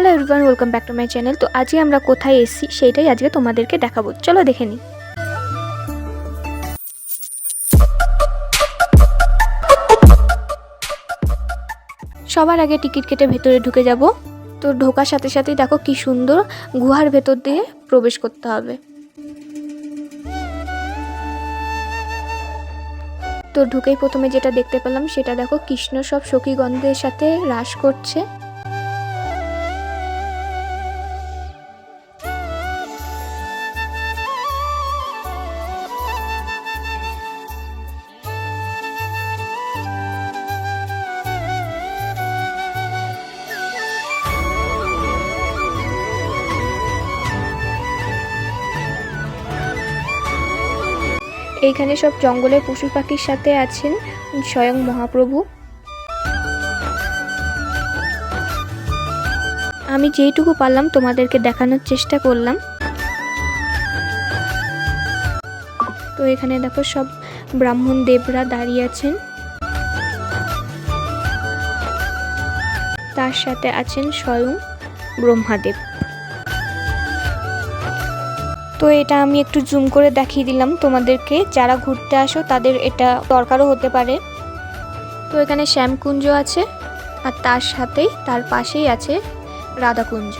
Hello everyone welcome back to my channel তো আজকে আমরা কোথায় এসেছি সেইটাই আজকে তোমাদেরকে দেখাবো। চলো দেখে নিই। সবার আগে টিকিট কেটে ভেতরে ঢুকে যাব। তো ঢোকার সাথে সাথেই দেখো কি সুন্দর গুহার ভেতর দিয়ে প্রবেশ করতে হবে। তো ঢুকেই প্রথমে যেটা দেখতে পেলাম সেটা দেখো কৃষ্ণ সব সখীগন্ধের সাথে রাস করছে। এইখানে সব জঙ্গলের পশু পাখির সাথে আছেন স্বয়ং মহাপ্রভু। আমি যেইটুকু পারলাম তোমাদেরকে দেখানোর চেষ্টা করলাম। তো এখানে দেখো সব ব্রাহ্মণ দেবরা দাঁড়িয়ে আছেন। তার সাথে আছেন স্বয়ং ব্রহ্মাদেব। তো এটা আমি একটু জুম করে দেখিয়ে দিলাম তোমাদেরকে। যারা ঘুরতে আসো, তাদের এটা দরকারও হতে পারে। তো এখানে শ্যামকুঞ্জ আছে, আর তার সাথেই তার পাশেই আছে রাধাকুঞ্জ।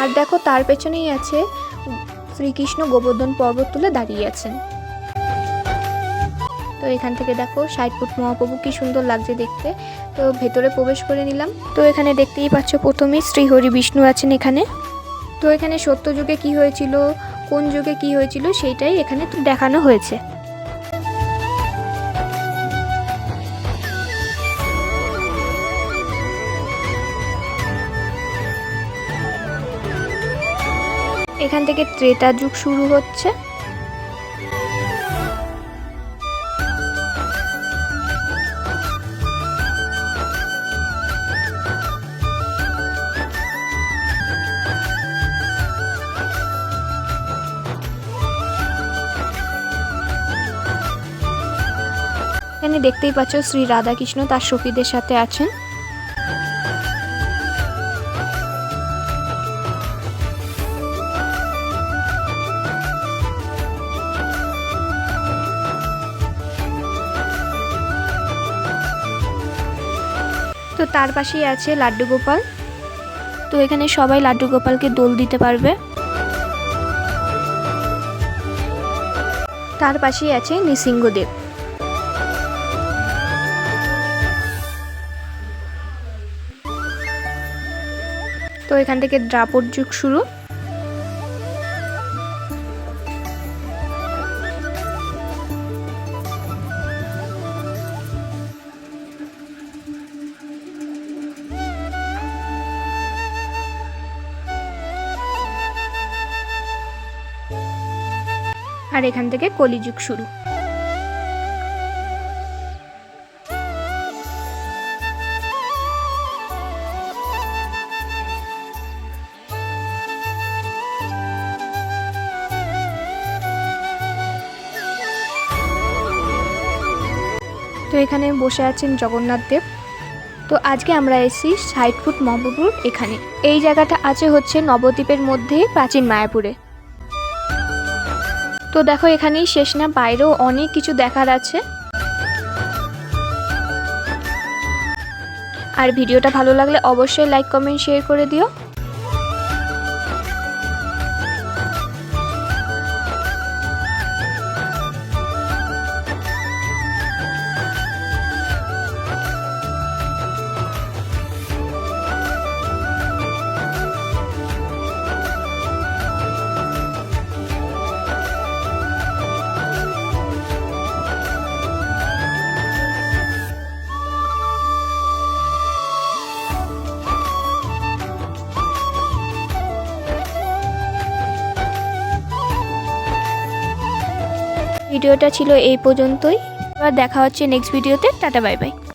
আর দেখো তার পেছনেই আছে শ্রীকৃষ্ণ গোবর্ধন পর্বত তুলে দাঁড়িয়ে আছেন। তো এখান থেকে দেখো ষাট ফুট মহাপ্রভু কি সুন্দর লাগছে দেখতে। তো ভেতরে প্রবেশ করে নিলাম। তো এখানে দেখতেই পাচ্ছ প্রথমেই শ্রীহরি বিষ্ণু আছেন এখানে। তো এখানে সত্য যুগে কি হয়েছিল, কোন যুগে কি হয়েছিল সেইটাই এখানে দেখানো হয়েছে। এখান থেকে ত্রেতা যুগ শুরু হচ্ছে। এখানে দেখতেই পাচ্ছ শ্রী রাধাকৃষ্ণ তার সখীদের সাথে আছেন। তো তার পাশেই আছে লাড্ডু গোপাল। তো এখানে সবাই লাড্ডু গোপালকে দোল দিতে পারবে। তার পাশেই আছে নৃসিংহদেব। তো এখান থেকে দ্রাপর যুগ শুরু। আর এখান থেকে কলিযুগ শুরু। তো এখানে বসে আছেন জগন্নাথ দেব। তো আজকে আমরা এসেছি ষাট ফুট মহাপ্রভুর এখানে। এই জায়গাটা আছে হচ্ছে নবদ্বীপের মধ্যে প্রাচীন মায়াপুরে। তো দেখো এখানেই শেষ না, বাইরেও অনেক কিছু দেখার আছে। আর ভিডিওটা ভালো লাগলে অবশ্যই লাইক, কমেন্ট শেয়ার করে দিও। ভিডিওটা ছিল এই পর্যন্তই। আবার দেখা হচ্ছে নেক্সট ভিডিওতে টাটা বাই বাই